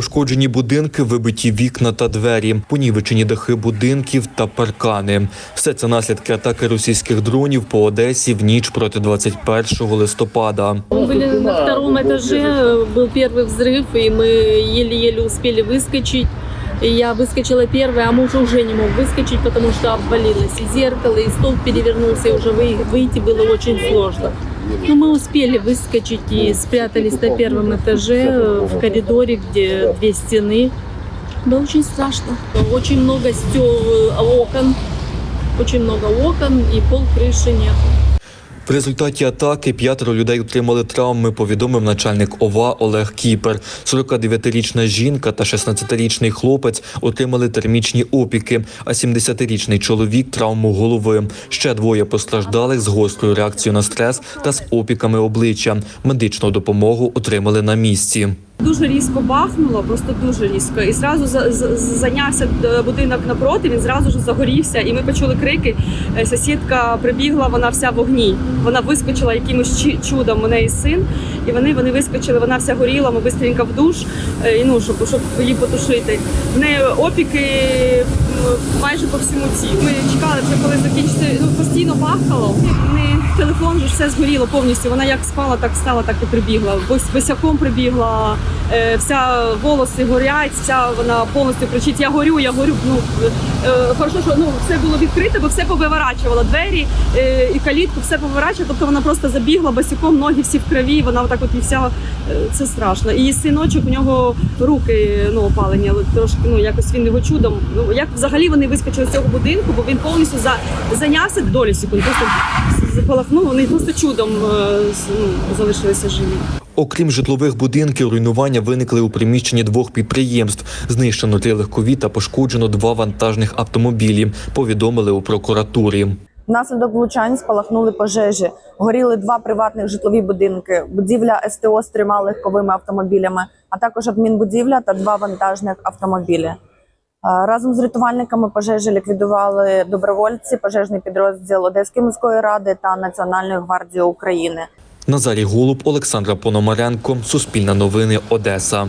Пошкоджені будинки, вибиті вікна та двері, понівечені дахи будинків та паркани. Все це наслідки атаки російських дронів по Одесі в ніч проти 21 листопада. Мы были на втором этаже, был первый взрыв, и мы еле-еле успели выскочить. И я выскочила первая, а муж уже не мог выскочить, потому что обвалилось и зеркало, и стол перевернулся, и уже вы- выйти было очень сложно. Но мы успели выскочить и спрятались на первом этаже э, в коридоре, где две стены. Было очень страшно. Очень много стё- э, окон, очень много окон, и пол крыши нет. В результаті атаки п'ятеро людей отримали травми, повідомив начальник ОВА Олег Кіпер. 49-річна жінка та 16-річний хлопець отримали термічні опіки, а 70-річний чоловік травму голови. Ще двоє постраждалих з гострою реакцією на стрес та з опіками обличчя. Медичну допомогу отримали на місці. Дуже різко бахнуло, просто дуже різко. І зразу за- за- зайнявся е, будинок напроти. Він зразу ж загорівся, і ми почули крики. Е, Сусідка прибігла, вона вся в вогні. Вона вискочила якимось чудом. У неї син, і вони, вони вискочили. Вона вся горіла. Ми швидко в душ, е, і, ну щоб, щоб її потушити. В неї опіки майже по всьому тілу. Ми чекали вже, коли закінчиться. Ну постійно бахало. Ми телефон же ж все згоріло повністю. Вона як спала, так встала, так і прибігла. Босяком прибігла, е, вся волоси горять, вся вона повністю кричить: Я горю, я горю. Ну е, хорошо, що ну все було відкрите, бо все повиворачувало. Двері е, і калітку, все повиворачувало. Тобто вона просто забігла босяком, ноги всі в крові. Вона отак от і вся е, це страшно. І синочок у нього руки ну опалені, але трошки ну якось він його чудом. Ну як взагалі вони вискочили з цього будинку, бо він повністю за зайнявся долі секунд. Просто запалахнув, вони просто чудом е, ну, залишилися живі. Окрім житлових будинків, руйнування виникли у приміщенні двох підприємств. Знищено три легкові та пошкоджено два вантажних автомобілі. Повідомили у прокуратурі. Внаслідок влучань спалахнули пожежі. Горіли два приватних житлові будинки, будівля СТО з трьома легковими автомобілями, а також адмінбудівля та два вантажних автомобілі. Разом з рятувальниками пожежі ліквідували добровольці, пожежний підрозділ Одеської міської ради та Національної гвардії України. Назарій Голуб, Олександра Пономаренко, Суспільне новини, Одеса.